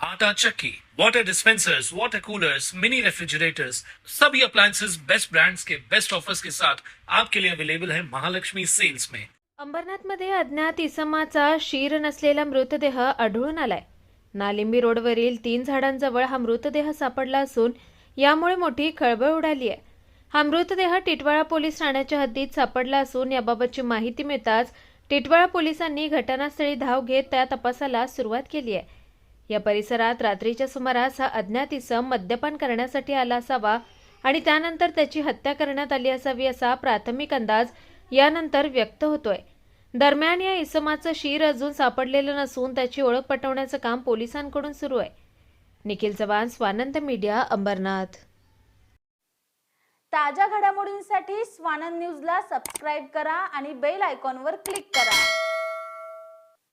आटा चक्की, water dispensers water coolers mini refrigerators सभी appliances best brands के बेस्ट ऑफर्स के साथ आपके लिए अवेलेबल है महालक्ष्मी सेल्स में। अंबरनाथमध्ये अज्ञात इसमाचा शीर नसलेला मृतदेह आढळून आलाय. नालिंबी रोडवरील तीन झाडांजवळ हा मृतदेह सापडला असून यामुळे मोठी खळबळ उडाली आहे. हा मृतदेह टिटवाळा पोलीस ठाण्याच्या हद्दीत सापडला असून याबाबतची माहिती मिळताच टिटवाळा पोलिसांनी घटनास्थळी धाव घेत त्या तपासाला सुरुवात केली आहे. या परिसरात रात्रीच्या सुमारास हा अज्ञात इसम मद्यपान करण्यासाठी आला असावा आणि त्यानंतर त्याची हत्या करण्यात आली असावी असा प्राथमिक अंदाज यानंतर व्यक्त होतोय. दरम्यान या इसमाचं शीर अजून सापडलेलं नसून त्याची ओळख पटवण्याचं काम पोलिसांकडून सुरू आहे. निखिल चव्हाण स्वानंद मीडिया अंबरनाथ. ताज्या घडामोडींसाठी स्वानंद न्यूजला सबस्क्राईब करा आणि बेल आयकॉनवर क्लिक करा.